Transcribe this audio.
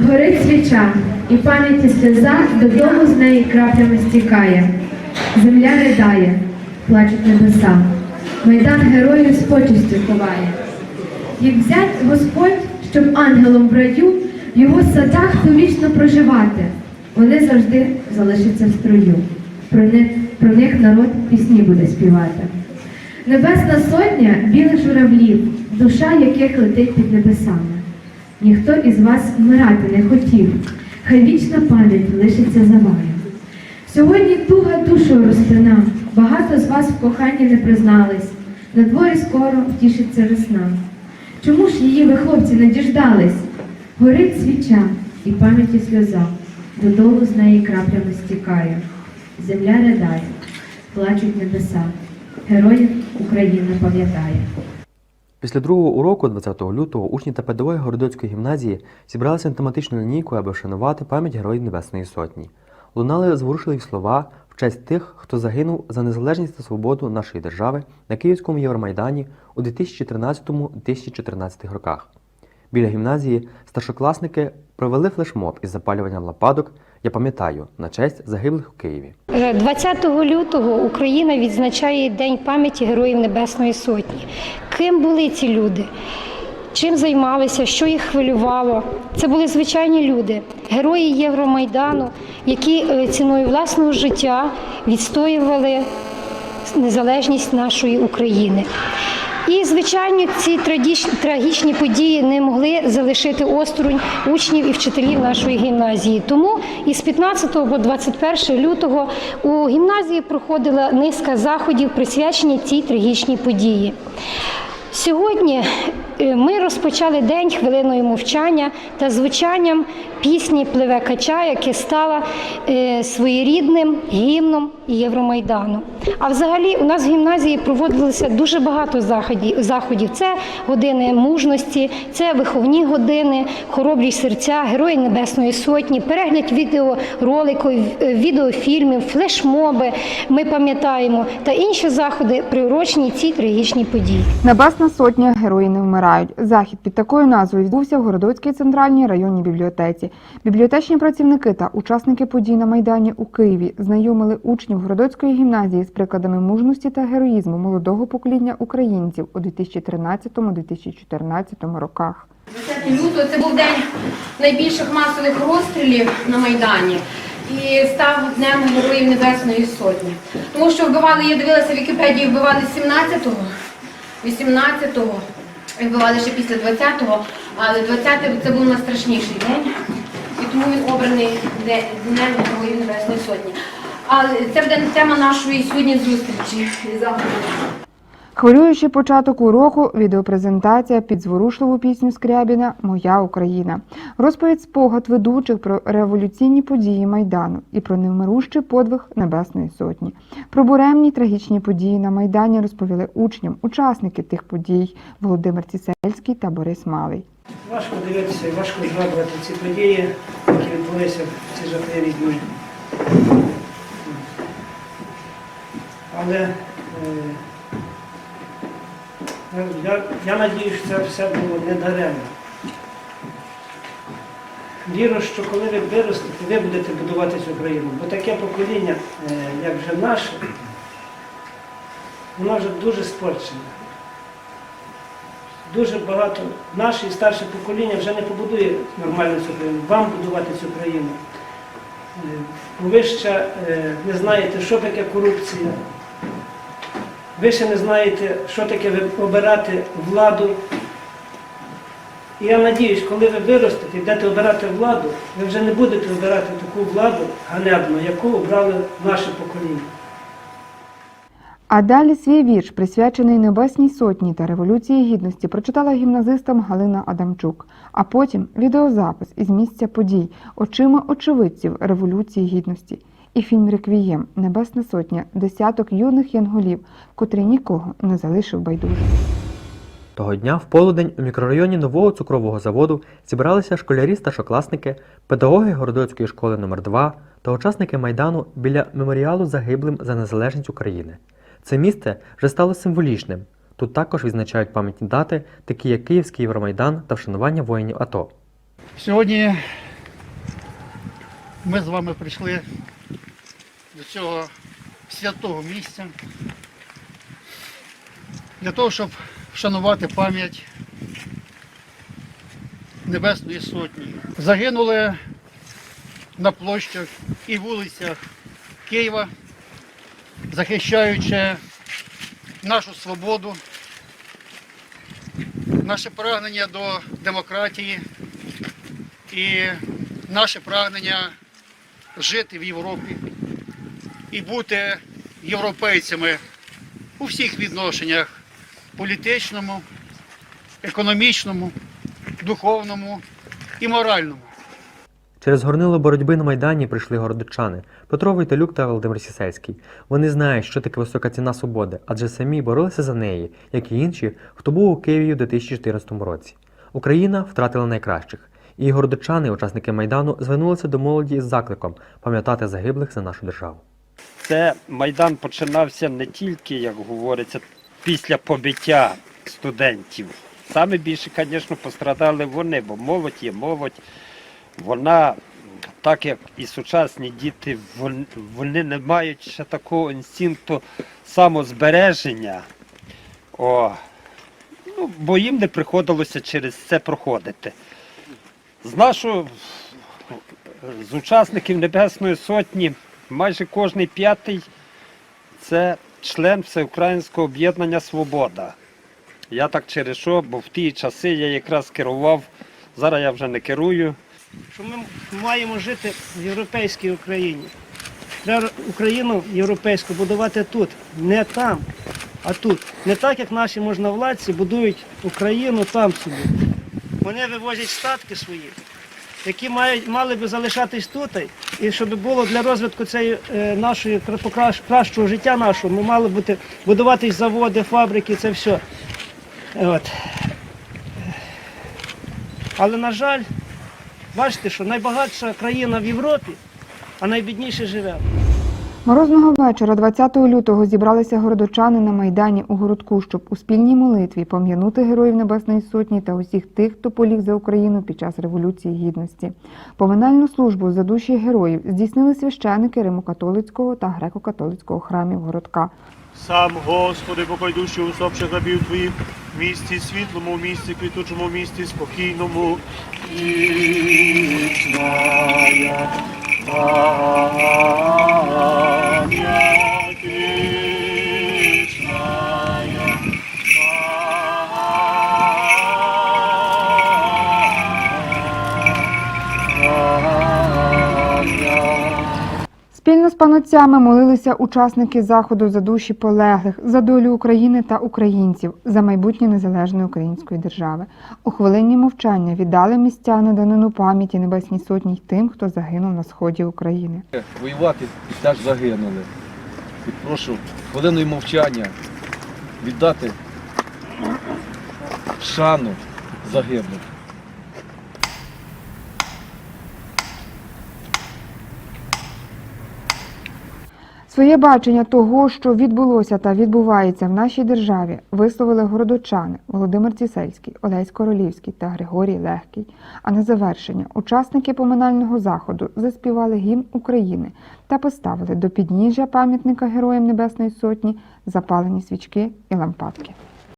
Горить свіча, і пам'яті сльоза додому з неї краплями стікає. Земля ридає, плачуть небеса. Майдан героїв з почестю ховає. Як взять Господь, щоб ангелом в раю, в його садах довічно проживати, вони завжди залишаться в строю. Про них, про них народ пісні буде співати. Небесна сотня білих журавлів, душа яких летить під небесами. Ніхто із вас вмирати не хотів, хай вічна пам'ять лишиться за вами. Сьогодні туга душу розпина, багато з вас в коханні не признались, на дворі скоро втішиться весна. Чому ж її ви, хлопці, не діждались? Горить свіча і пам'яті сльоза, додолу з неї краплями стікає. Земля ридає, плачуть небеса, героїв Україна пам'ятає. Після другого уроку 20 лютого учні та педагоги Городоцької гімназії зібралися на тематичну лінійку, аби вшанувати пам'ять Героїв Небесної Сотні. Лунали зворушливі слова в честь тих, хто загинув за незалежність та свободу нашої держави на Київському Євромайдані у 2013-2014 роках. Біля гімназії старшокласники провели флешмоб із запалюванням лампадок Я пам'ятаю на честь загиблих у Києві. Е, 20 лютого Україна відзначає День пам'яті Героїв Небесної Сотні. Ким були ці люди? Чим займалися, що їх хвилювало? Це були звичайні люди, герої Євромайдану, які е, ціною власного життя відстоювали незалежність нашої України. І, звичайно, ці трагічні події не могли залишити осторонь учнів і вчителів нашої гімназії. Тому із 15 по 21 лютого у гімназії проходила низка заходів, присвячені цій трагічній події. Сьогодні е, ми розпочали день хвилиною мовчання та звучанням пісні Пливе кача, яке стала е, своєрідним гімном Євромайдану. А взагалі у нас в гімназії проводилося дуже багато заходів. Це години мужності, це виховні години, хоробрі серця, герої Небесної Сотні, перегляд відеороликів, відеофільмів, флешмоби. Ми пам'ятаємо та інші заходи приурочені цій трагічній події. Небесна сотня герої не вмирають. Захід під такою назвою відбувся в Городоцькій центральній районній бібліотеці. Бібліотечні працівники та учасники подій на майдані у Києві знайомили учнів Городоцької гімназії з прикладами мужності та героїзму молодого покоління українців у 2013-2014 роках. 20 лютого це був день найбільших масових розстрілів на Майдані і став Днем Героїв Небесної Сотні. Тому що вбивали, я дивилася в Вікіпедії, вбивали 17-го, 18-го, і вбивали ще після 20-го, але 20-й це був найстрашніший день, і тому він обраний Днем Героїв Небесної Сотні. Але це буде тема нашої сьогодні зустрічі і заходу. Хвилюючий початок уроку, відеопрезентація під зворушливу пісню Скрябіна Моя Україна, розповідь спогад ведучих про революційні події Майдану і про невмирущий подвиг Небесної Сотні. Про буремні трагічні події на Майдані розповіли учням, учасники тих подій Володимир Цісельський та Борис Малий. Важко дивитися, важко згадувати ці події, які відбулися в ці жахливі дні. Але е, я, я надію, що це все було не даремно. Вірю, що коли ви виростете, ви будете будувати цю країну. Бо таке покоління, е, як вже наше, воно вже дуже спорчене дуже багато наше і старше покоління вже не побудує нормальну цю країну. Вам будувати цю країну. Е, Ви ще е, не знаєте, що таке корупція. Ви ще не знаєте, що таке обирати владу. І я надіюсь, коли ви виростете і будете обирати владу, ви вже не будете обирати таку владу ганебну, яку обрали наше покоління. А далі свій вірш, присвячений Небесній Сотні та Революції Гідності, прочитала гімназистам Галина Адамчук, а потім відеозапис із місця подій очима очевидців Революції Гідності і фільм Реквієм Небесна Сотня десяток юних янголів, котрий нікого не залишив байдужим. Того дня в полудень у мікрорайоні нового цукрового заводу зібралися школярі старшокласники, педагоги Городоцької школи номер 2 та учасники майдану біля меморіалу загиблим за незалежність України. Це місце вже стало символічним. Тут також відзначають пам'ятні дати, такі як Київський Євромайдан та вшанування воїнів АТО. Сьогодні ми з вами прийшли до цього святого місця для того, щоб вшанувати пам'ять Небесної Сотні. Загинули на площах і вулицях Києва, захищаючи нашу свободу, наше прагнення до демократії і наше прагнення жити в Європі і бути європейцями у всіх відношеннях політичному, економічному, духовному і моральному. Через горнило боротьби на Майдані прийшли городочани Петро Войталюк та Володимир Сісельський. Вони знають, що таке висока ціна свободи, адже самі боролися за неї, як і інші, хто був у Києві у 2014 році. Україна втратила найкращих, і городочани, учасники Майдану, звернулися до молоді із закликом пам'ятати загиблих за нашу державу. Це Майдан починався не тільки, як говориться, після побиття студентів. Саме більше, звісно, пострадали вони, бо молодь є молодь. Вона, так як і сучасні діти, вони не мають ще такого інстинкту самозбереження. О, ну, бо їм не приходилося через це проходити. З нашого, з учасників Небесної Сотні майже кожний п'ятий це член Всеукраїнського об'єднання Свобода. Я так через що, бо в ті часи я якраз керував, зараз я вже не керую. що ми маємо жити в європейській Україні. Треба Україну європейську будувати тут, не там, а тут. Не так, як наші можновладці будують Україну там собі. Вони вивозять статки свої, які мають, мали би залишатись тут, і щоб було для розвитку цієї е, нашої кращого життя нашого, ми мали бути будуватись заводи, фабрики, це все. От. Але, на жаль, Бачите, що найбагатша країна в Європі, а найбідніше живе. Морозного вечора 20 лютого зібралися городочани на Майдані у городку, щоб у спільній молитві пом'янути героїв Небесної Сотні та усіх тих, хто поліг за Україну під час Революції Гідності. Поминальну службу за душі героїв здійснили священики Римокатолицького та греко-католицького храмів городка. Сам, Господи, покой душі усопших рабів Твоїх, в місті світлому, в місті квітучому, місті спокійному. Вічная Панотцями молилися учасники заходу за душі полеглих, за долю України та українців, за майбутнє незалежної української держави. У хвилині мовчання віддали містяни данину пам'яті Небесній Сотні й тим, хто загинув на сході України. воювати і теж загинули. І прошу хвилиною мовчання віддати шану загиблих. Своє бачення того, що відбулося та відбувається в нашій державі, висловили городочани Володимир Цісельський, Олесь Королівський та Григорій Легкий. А на завершення учасники поминального заходу заспівали гімн України та поставили до підніжжя пам'ятника Героям Небесної Сотні запалені свічки і лампадки.